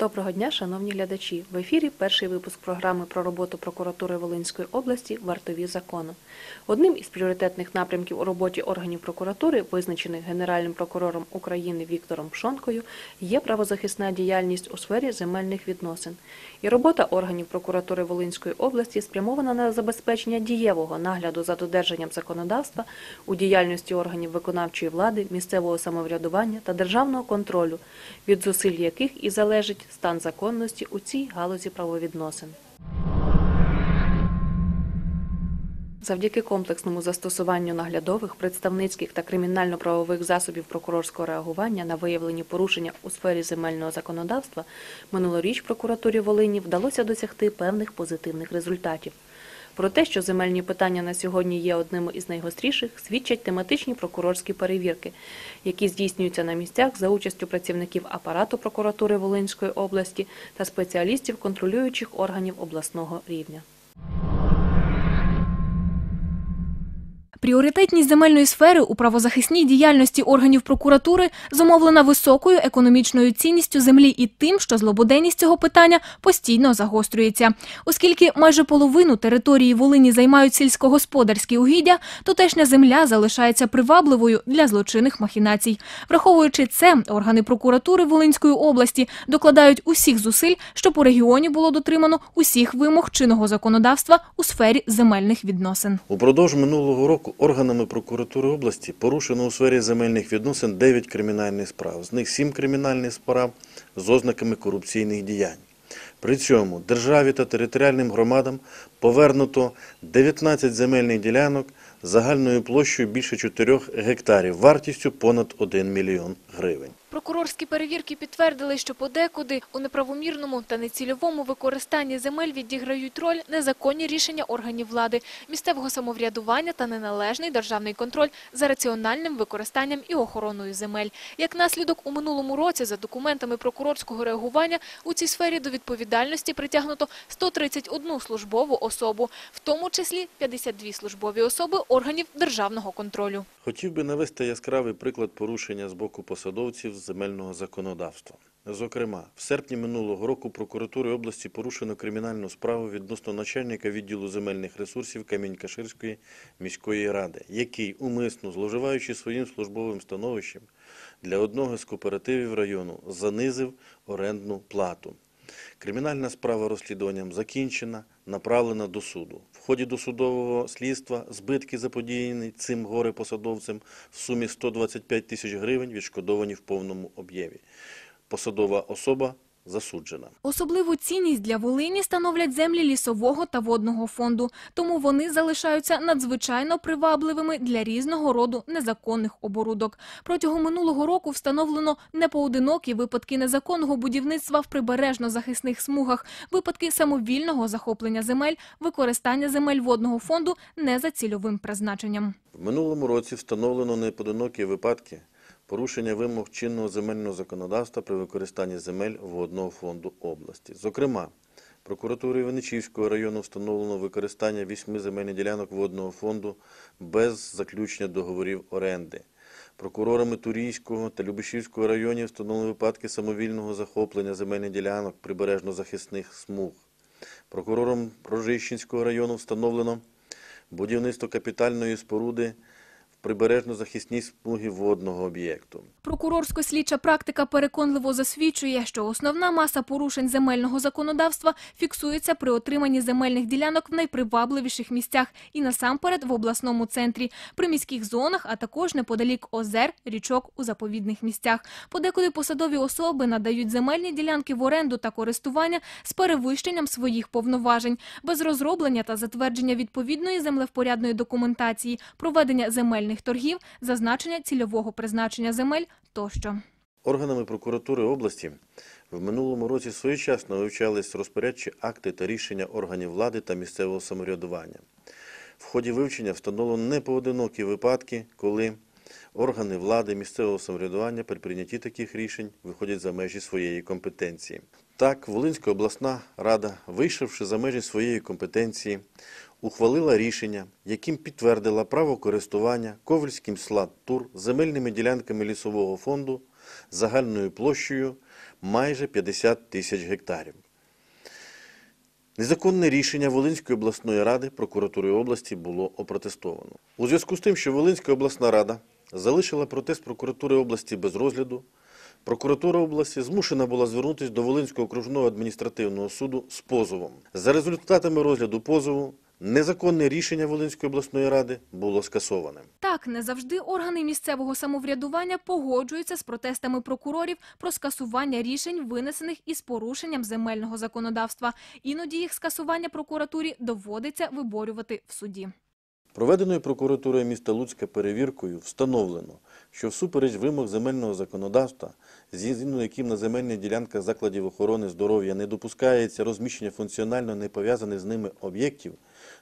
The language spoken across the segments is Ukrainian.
Доброго дня, шановні глядачі. В ефірі перший випуск програми про роботу прокуратури Волинської області Вартові закону. Одним із пріоритетних напрямків у роботі органів прокуратури, визначених Генеральним прокурором України Віктором Пшонкою, є правозахисна діяльність у сфері земельних відносин. І робота органів прокуратури Волинської області спрямована на забезпечення дієвого нагляду за додержанням законодавства у діяльності органів виконавчої влади, місцевого самоврядування та державного контролю, від зусиль яких і залежить стан законності у цій галузі правовідносин. Завдяки комплексному застосуванню наглядових, представницьких та кримінально-правових засобів прокурорського реагування на виявлені порушення у сфері земельного законодавства минулоріч прокуратурі Волині вдалося досягти певних позитивних результатів. Про те, що земельні питання на сьогодні є одними із найгостріших, свідчать тематичні прокурорські перевірки, які здійснюються на місцях за участю працівників апарату прокуратури Волинської області та спеціалістів контролюючих органів обласного рівня. Пріоритетність земельної сфери у правозахисній діяльності органів прокуратури зумовлена високою економічною цінністю землі і тим, що злободенність цього питання постійно загострюється. Оскільки майже половину території Волині займають сільськогосподарські угіддя, тутешня земля залишається привабливою для злочинних махінацій. Враховуючи це, органи прокуратури Волинської області докладають усіх зусиль, щоб у регіоні було дотримано усіх вимог чинного законодавства у сфері земельних відносин. Упродовж минулого року органами прокуратури області порушено у сфері земельних відносин 9 кримінальних справ. З них 7 кримінальних справ з ознаками корупційних діянь. При цьому державі та територіальним громадам повернуто 19 земельних ділянок загальною площею більше 4 гектарів, вартістю понад 1 мільйон гривень. Прокурорські перевірки підтвердили, що подекуди у неправомірному та нецільовому використанні земель відіграють роль незаконні рішення органів влади, місцевого самоврядування та неналежний державний контроль за раціональним використанням і охороною земель. Як наслідок, у минулому році за документами прокурорського реагування у цій сфері до відповідальності притягнуто 131 службову особу, в тому числі 52 службові особи органів державного контролю. Хотів би навести яскравий приклад порушення з боку посадовців земельного законодавства. Зокрема, в серпні минулого року прокуратури області порушено кримінальну справу відносно начальника відділу земельних ресурсів Камінь-Каширської міської ради, який, умисно зловживаючи своїм службовим становищем, для одного з кооперативів району занизив орендну плату. Кримінальна справа розслідуванням закінчена, направлена до суду. В ході досудового слідства збитки заподіяні цим горе-посадовцем в сумі 125 тисяч гривень відшкодовані в повному об'ємі. Посадова особа засуджена. Особливу цінність для Волині становлять землі лісового та водного фонду, тому вони залишаються надзвичайно привабливими для різного роду незаконних оборудок. Протягом минулого року встановлено непоодинокі випадки незаконного будівництва в прибережно-захисних смугах, випадки самовільного захоплення земель, використання земель водного фонду не за цільовим призначенням. В минулому році встановлено неподинокі випадки порушення вимог чинного земельного законодавства при використанні земель водного фонду області. Зокрема, прокуратурою Венечівського району встановлено використання вісьми земельних ділянок водного фонду без заключення договорів оренди. Прокурорами Турійського та Любешівського районів встановлено випадки самовільного захоплення земельних ділянок прибережно-захисних смуг. Прокурором Рожищенського району встановлено будівництво капітальної споруди прибережно-захисній смугі водного об'єкту. Прокурорсько-слідча практика переконливо засвідчує, що основна маса порушень земельного законодавства фіксується при отриманні земельних ділянок в найпривабливіших місцях і насамперед в обласному центрі, при міських зонах, а також неподалік озер, річок у заповідних місцях. Подекуди посадові особи надають земельні ділянки в оренду та користування з перевищенням своїх повноважень, без розроблення та затвердження відповідної землевпорядної документації, проведення земельних торгів, зазначення цільового призначення земель тощо. Органами прокуратури області в минулому році своєчасно вивчались розпорядчі акти та рішення органів влади та місцевого самоврядування. В ході вивчення встановлено непоодинокі випадки, коли органи влади місцевого самоврядування при прийнятті таких рішень виходять за межі своєї компетенції. Так, Волинська обласна рада, вийшовши за межі своєї компетенції, ухвалила рішення, яким підтвердила право користування Ковальським слад тур земельними ділянками лісового фонду загальною площею майже 50 тисяч гектарів. Незаконне рішення Волинської обласної ради прокуратури області було опротестовано. У зв'язку з тим, що Волинська обласна рада залишила протест прокуратури області без розгляду, прокуратура області змушена була звернутися до Волинського окружного адміністративного суду з позовом. За результатами розгляду позову незаконне рішення Волинської обласної ради було скасоване. Так, не завжди органи місцевого самоврядування погоджуються з протестами прокурорів про скасування рішень, винесених із порушенням земельного законодавства. Іноді їх скасування прокуратурі доводиться виборювати в суді. Проведеною прокуратурою міста Луцька перевіркою встановлено, що всупереч вимог земельного законодавства, згідно яким на земельних ділянках закладів охорони здоров'я не допускається розміщення функціонально не пов'язаних з ними об'єктів,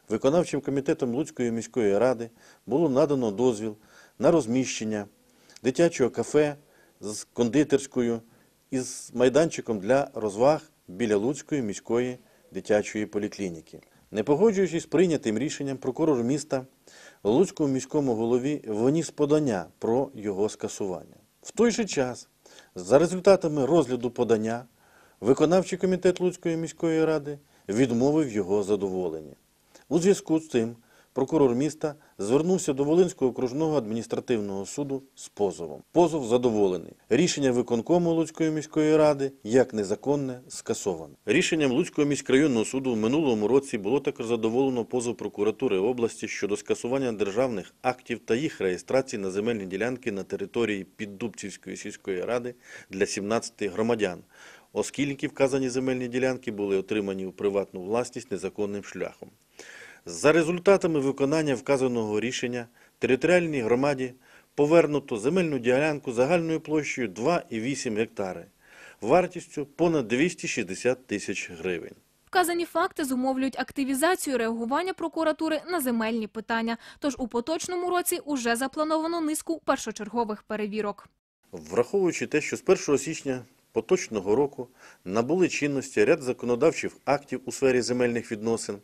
виконавчим комітетом Луцької міської ради було надано дозвіл на розміщення дитячого кафе з кондитерською і з майданчиком для розваг біля Луцької міської дитячої поліклініки. Не погоджуючись з прийнятим рішенням, прокурор міста Луцькому міському голові вніс подання про його скасування. В той же час, за результатами розгляду подання, виконавчий комітет Луцької міської ради відмовив його задоволення. У зв'язку з цим прокурор міста звернувся до Волинського окружного адміністративного суду з позовом. Позов задоволений. Рішення виконкому Луцької міської ради як незаконне скасовано. Рішенням Луцького міськрайонного суду в минулому році було також задоволено позов прокуратури області щодо скасування державних актів та їх реєстрації на земельні ділянки на території Піддубцівської сільської ради для 17 громадян оскільки вказані земельні ділянки були отримані у приватну власність незаконним шляхом. За результатами виконання вказаного рішення територіальній громаді повернуто земельну ділянку загальною площею 2,8 гектари, вартістю понад 260 тисяч гривень. Вказані факти зумовлюють активізацію реагування прокуратури на земельні питання. Тож у поточному році уже заплановано низку першочергових перевірок. Враховуючи те, що з 1 січня поточного року набули чинності ряд законодавчих актів у сфері земельних відносин,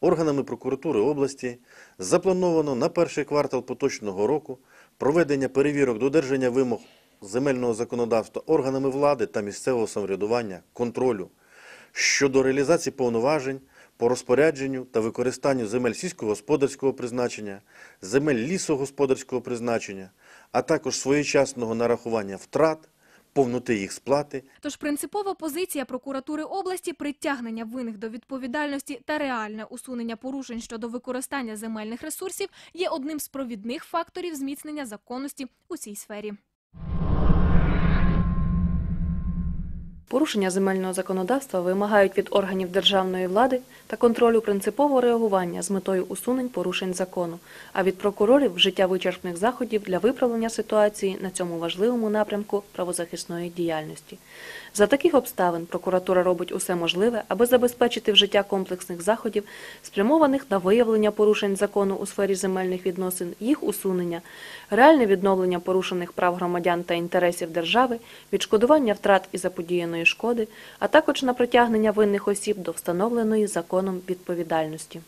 органами прокуратури області заплановано на перший квартал поточного року проведення перевірок додержання вимог земельного законодавства органами влади та місцевого самоврядування, контролю щодо реалізації повноважень по розпорядженню та використанню земель сільськогосподарського призначення, земель лісогосподарського призначення, а також своєчасного нарахування втрат, повноти їх сплати Тож принципова позиція прокуратури області притягнення винних до відповідальності та реальне усунення порушень щодо використання земельних ресурсів є одним з провідних факторів зміцнення законності у цій сфері. Порушення земельного законодавства вимагають від органів державної влади та контролю принципового реагування з метою усунень порушень закону, а від прокурорів вжиття вичерпних заходів для виправлення ситуації на цьому важливому напрямку правозахисної діяльності. За таких обставин прокуратура робить усе можливе, аби забезпечити вжиття комплексних заходів, спрямованих на виявлення порушень закону у сфері земельних відносин, їх усунення, реальне відновлення порушених прав громадян та інтересів держави, відшкодування втрат і заподіяної шкоди, а також на притягнення винних осіб до встановленої законом відповідальності.